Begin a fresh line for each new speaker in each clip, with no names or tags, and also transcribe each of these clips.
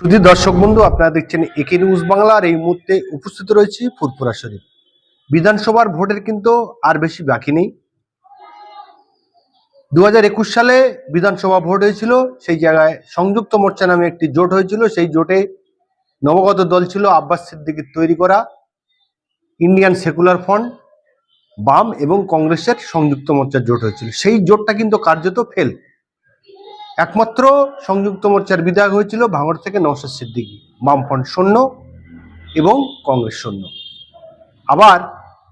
শুধু দর্শক বন্ধু, আপনারা দেখছেন একে নিউজ বাংলার এই মুহূর্তে উপস্থিত রয়েছি ফুরপুরা শরীফ। বিধানসভার ভোটের কিন্তু আর বেশি বাকি নেই। দু সালে বিধানসভা ভোট হয়েছিল, সেই জায়গায় সংযুক্ত মোর্চা নামে একটি জোট হয়েছিল, সেই জোটে নবগত দল ছিল আব্বাস সিদ্দিকির তৈরি করা, ইন্ডিয়ান সেকুলার ফ্রন্ট, বাম এবং কংগ্রেসের সংযুক্ত মোর্চার জোট হয়েছিল। সেই জোটটা কিন্তু কার্যত ফেল। একমাত্র সংযুক্ত মোর্চার বিধায়ক হয়েছিল ভাঙড় থেকে নওশাদ সিদ্দিকী, বামফ্রন্ট শূন্য এবং কংগ্রেস শূন্য। আবার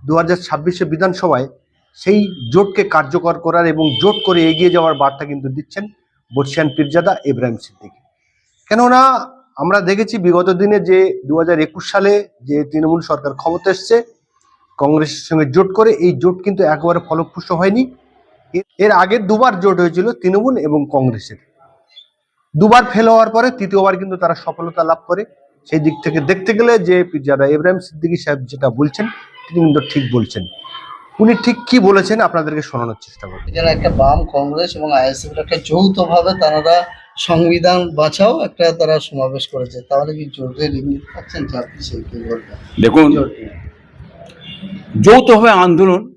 দু হাজার ছাব্বিশে বিধানসভায় সেই জোটকে কার্যকর করার এবং জোট করে এগিয়ে যাওয়ার বার্তা কিন্তু দিচ্ছেন বর্ষিয়ান পীরজাদা ইব্রাহিম সিদ্দিকী। কেননা আমরা দেখেছি বিগত দিনে যে দু সালে যে তৃণমূল সরকার ক্ষমতা এসছে, কংগ্রেসের সঙ্গে জোট করে এই জোট কিন্তু একেবারে ফলপ্রসূ হয়নি। এর- আগে দুবার জোট হয়েছিল তৃণমূল এবং কংগ্রেসের। দুবার ফেল হওয়ার পরে তৃতীয়বার কিন্তু তারা সফলতা লাভ করে। সেই দিক থেকে দেখতে গেলে যে পিরজাদা ইব্রাহিম সিদ্দিকী সাহেব যেটা বলছেন তিনি কিন্তু ঠিক বলছেন। উনি ঠিক কি বলেছেন আপনাদেরকে শোনানোর চেষ্টা করব।
যারা একটা বাম কংগ্রেস এবং আইএসএফ একটা যৌথভাবে তারা সংবিধান বাঁচাও একটা তারা সমাবেশ করেছে। তাহলে কি জোটের ইঙ্গিত পাচ্ছেন চাকরি সেই কি বলবেন
দেখুন যৌথভাবে আন্দোলন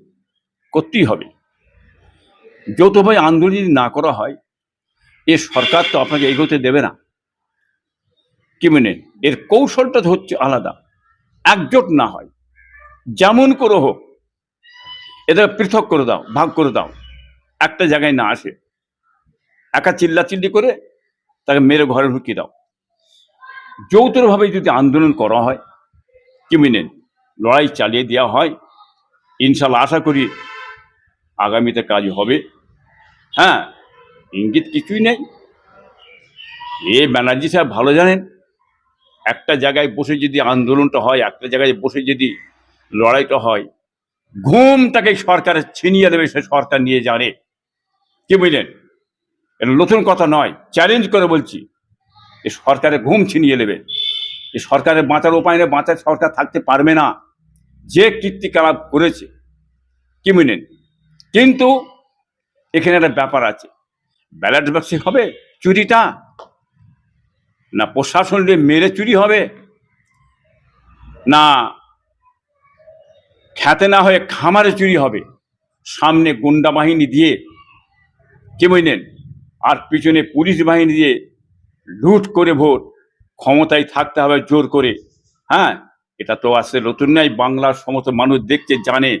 করতেই হবে। যৌথভাবে আন্দোলন যদি না করা হয়, এ সরকার তো আপনাকে এগোতে দেবে না। কি মেনে? এর কৌশলটা হচ্ছে আলাদা। একজোট না হয়। যেমন করে হোক, এদের পৃথক করে দাও, ভাগ করে দাও। একটা জায়গায় না আসে। একা চিল্লা চিল্লি করে তাকে মেরে ঘরে ঢুকিয়ে দাও। যৌথভাবে যদি আন্দোলন করা হয়, কি মিনেন লড়াই চালিয়ে দেওয়া হয়। ইনশাল্লাহ আশা করি আগামীতে কাজ হবে। হ্যাঁ ইঙ্গিত কিছুই নেই। এ ব্যানার্জি সাহেব ভালো জানেন, একটা জায়গায় বসে যদি আন্দোলনটা হয়, একটা জায়গায় বসে যদি লড়াইটা হয় ঘুম তাকে সরকারের ছিনিয়ে দেবে, সে সরকার নিয়ে জানে কি বুঝলেন? এটা নতুন কথা নয় চ্যালেঞ্জ করে বলছি। এ সরকারের ঘুম ছিনিয়ে নেবে এ সরকারের বাঁচার উপায় নেই, বাঁচার সরকার থাকতে পারবে না। যে কীর্তিকলাপ করেছে, কি মিনেন কিন্তু এখানে একটা ব্যাপার আছে। ব্যালট বাক্সে হবে চুরিটা না প্রশাসন দিয়ে মেরে চুরি হবে না খ্যাতে না হয়ে খামারে চুরি হবে। সামনে গুন্ডা বাহিনী দিয়ে কি বুঝলেন আর পিছনে পুলিশ বাহিনী দিয়ে লুট করে ভোট। ক্ষমতায় থাকতে হবে জোর করে। হ্যাঁ এটা তো আসলে নতুন নাই বাংলার সমস্ত মানুষ দেখছে, জানে।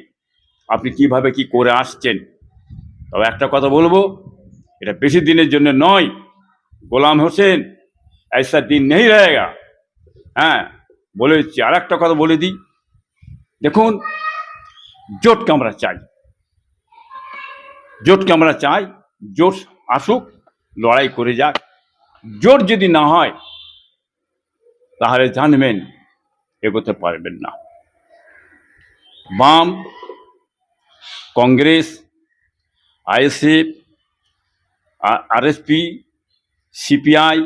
আপনি কিভাবে কি করে আসছেন তবে একটা কথা বলবো এটা বেশি দিনের জন্য নয় গোলাম হোসেন ऐसा দিন নেই रहेगा হ্যাঁ বলে দিচ্ছি আর একটা কথা বলে দিই দেখুন জোটকে আমরা চাই জোটকে আমরা চাই জোট আসুক লড়াই করে যাক জোট যদি না হয় তাহলে জানবেন এগোতে পারবেন না বাম Congress, ISF RSP, CPI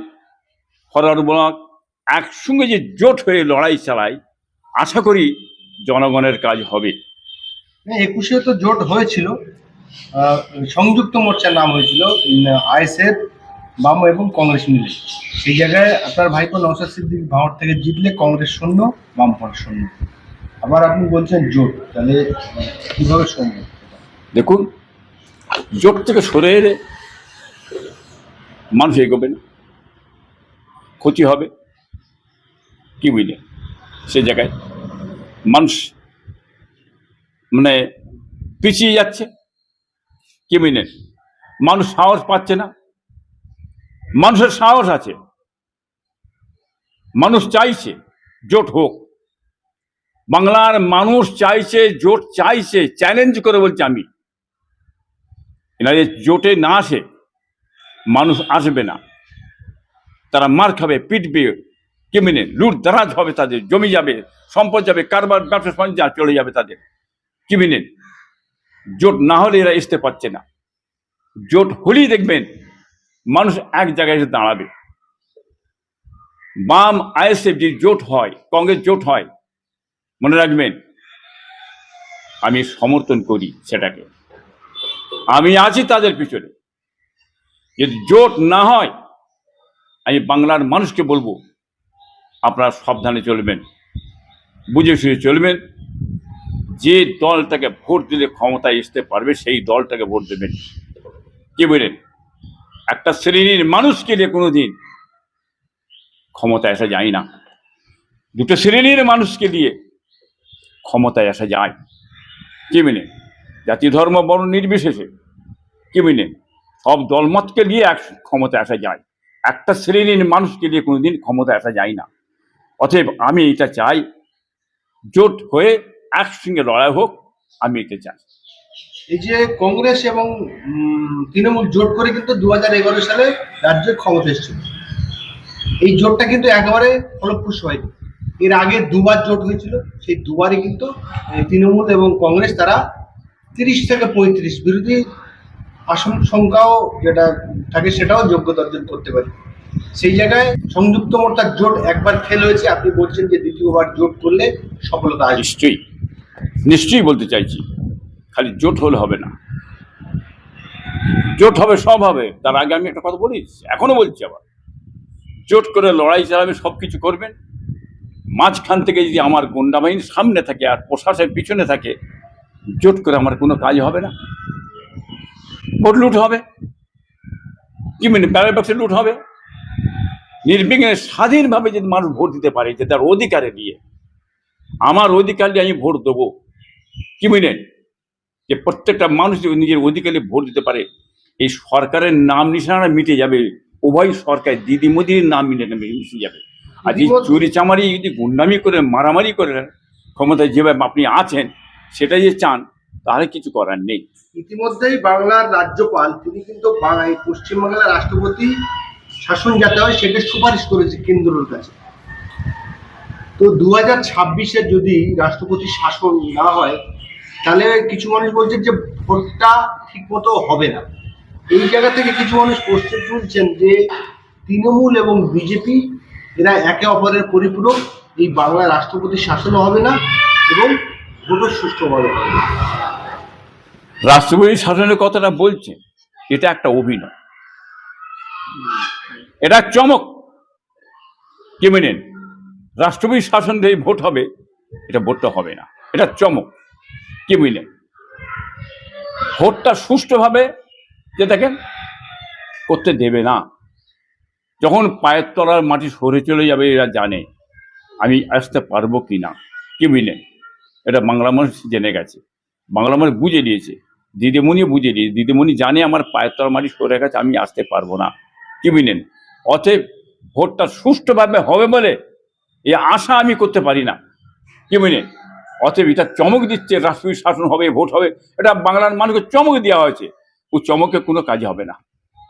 Forward Bloc একসঙ্গে যে জোট হয়ে লড়াই চালায়, আশা করি জনগণের কাজ হবে।
একুশে তো জোট হয়েছিল। সংযুক্ত মোর্চার নাম হয়েছিল আইএসএফ, বাম এবং কংগ্রেস মিলে। সেই জায়গায় আপনার ভাইপো নওশাদ সিদ্দিক ভাঙড় থেকে জিতলে কংগ্রেস শূন্য, বামফ্রন্ট শূন্য। আবার আপনি বলছেন জোট, তাহলে কীভাবে সম্ভব
দেখুন, জোট থেকে সরে এলে মানুষ এগোবে না। ক্ষতি হবে কি বুঝলে? সে জায়গায় মানুষ মানে পিছিয়ে যাচ্ছে কি বুঝলেন মানুষ সাহস পাচ্ছে না। মানুষের সাহস আছে। মানুষ চাইছে জোট হোক। বাংলার মানুষ চাইছে, জোট চাইছে চ্যালেঞ্জ করে বলছি আমি। এনারে জোটে না আসে, মানুষ আসবে না। তারা মার খাবে পিটবে কেমিনে লুট দারাজ হবে তাদের, জমি যাবে, সম্পদ যাবে, কারবার, ব্যবসা, বাণিজ্য চলে যাবে তাদের। কিমিনে? জোট না হলে এরা আসতে পারছে না। জোট হলেই দেখবেন মানুষ এক জায়গায় এসে দাঁড়াবে। বাম আইএসএফ যে জোট হয়, কংগ্রেস জোট হয়, মনে রাখবেন, আমি সমর্থন করি সেটাকে। আমি আছি তাদের পিছনে। যদি জোট না হয়, আমি বাংলার মানুষকে বলব, আপনারা সাবধানে চলবেন, বুঝে শুয়ে চলবেন। যে দলটাকে ভোট দিলে ক্ষমতায় আসতে পারবে, সেই দলটাকে ভোট দেবেন। কি বলেন? একটা শ্রেণির মানুষকে দিয়ে কোনো দিন ক্ষমতায় আসা যায় না। দুটো শ্রেণির মানুষকে দিয়ে ক্ষমতায় আসা যায়। কি মেনে জাতি ধর্ম বর্ণ নির্বিশেষে। কি মেনে সব দলমতকে নিয়ে এক ক্ষমতা আসা যায়। একটা শ্রেণির মানুষকে দিয়ে কোনোদিন ক্ষমতা আসা যায় না। অতএব আমি এটা চাই, জোট হয়ে একসঙ্গে লড়াই হোক, আমি এটা চাই।
এই যে কংগ্রেস এবং তৃণমূল জোট করে কিন্তু দু হাজার এগারো সালে রাজ্যে ক্ষমতা এসেছিল। এই জোটটা কিন্তু একেবারে ফলপ্রসূ হয়নি। এর আগে দুবার জোট হয়েছিল, সেই দুবারই কিন্তু তৃণমূল এবং কংগ্রেস তারা তিরিশ থেকে পঁয়ত্রিশ বিরোধী আসন সংখ্যাও যেটা থাকে সেটাও যোগ্যতা অর্জন করতে পারে। সেই জায়গায় সংযুক্ত মোর্চার জোট একবার ফেল হয়েছে, আপনি বলছেন যে দ্বিতীয়বার জোট করলে সফলতা
নিশ্চয়ই। নিশ্চয়ই বলতে চাইছি, খালি জোট হলে হবে না। জোট হবে, সব হবে। তার আগে আমি একটা কথা বলি, এখনও বলছি আবার। জোট করে লড়াই চালাবে সব কিছু করবেন মাঝখান থেকে যদি আমার গুন্ডা বাহিনী সামনে থাকে আর প্রশাসন পিছনে থাকে জোট করে আমার কোনো কাজ হবে না। ভোট লুট হবে। কি মানে ব্যালট বাক্সে লুট হবে। নির্বিঘ্নে স্বাধীনভাবে যদি মানুষ ভোট দিতে পারে যে তার অধিকারে দিয়ে আমার অধিকার নিয়ে আমি ভোট দেবো। কি বুঝলেন যে প্রত্যেকটা মানুষ নিজের অধিকারে ভোট দিতে পারে এই সরকারের নাম নিশানা মিটে যাবে। উভয় সরকার দিদি মোদির নাম মিটে নেবে মিশে যাবে। আর
দিদিমণি-
চুরি চামারি যদি গুন্ডামি করে মারামারি করে ক্ষমতায় যেভাবে আপনি আছেন সেটা যে চান, তাহলে কিছু করার নেই।
ইতিমধ্যেই বাংলার রাজ্যপাল, তিনি কিন্তু পশ্চিমবাংলার রাষ্ট্রপতি শাসন যাতে হয় সেটা সুপারিশ করেছে কেন্দ্রের কাছে। তো দু হাজার ছাব্বিশে যদি রাষ্ট্রপতি শাসন না হয়, তাহলে কিছু মানুষ বলছেন যে ভোটটা ঠিক মতো হবে না। এই জায়গা থেকে কিছু মানুষ প্রশ্ন তুলছেন যে তৃণমূল এবং বিজেপি, এরা একে অপরের পরিপূরক, এই বাংলা রাষ্ট্রপতি শাসনও হবে না এবং
রাষ্ট্রপতি শাসনের কথাটা বলছে, এটা একটা অভিনয়। এটা চমক। কি মেনেন রাষ্ট্রপতি শাসন দিয়ে ভোট হবে, এটা ভোটটা হবে না। এটা চমক। কি মিলেন ভোটটা সুষ্ঠুভাবে যে দেখেন, করতে দেবে না। যখন পায়ের তলার মাটি সরে চলে যাবে, এরা জানে। আমি আসতে পারব কি না কি মিলেন এটা বাংলা মানুষ জেনে গেছে। বাংলা মানুষ বুঝে দিয়েছে দিদিমণি বুঝে দিয়েছে দিদিমণি জানে আমার পায়ের তলার মাটি সরে গেছে, আমি আসতে পারব না। কি মিলেন অতএব ভোটটা সুষ্ঠুভাবে হবে বলে এ আশা আমি করতে পারি না। কি মিলেন অতএব এটা চমক দিচ্ছে রাষ্ট্রীয় শাসন হবে, ভোট হবে। এটা বাংলার মানুষকে চমক দেওয়া হয়েছে। ও চমকে কোনো কাজ হবে না।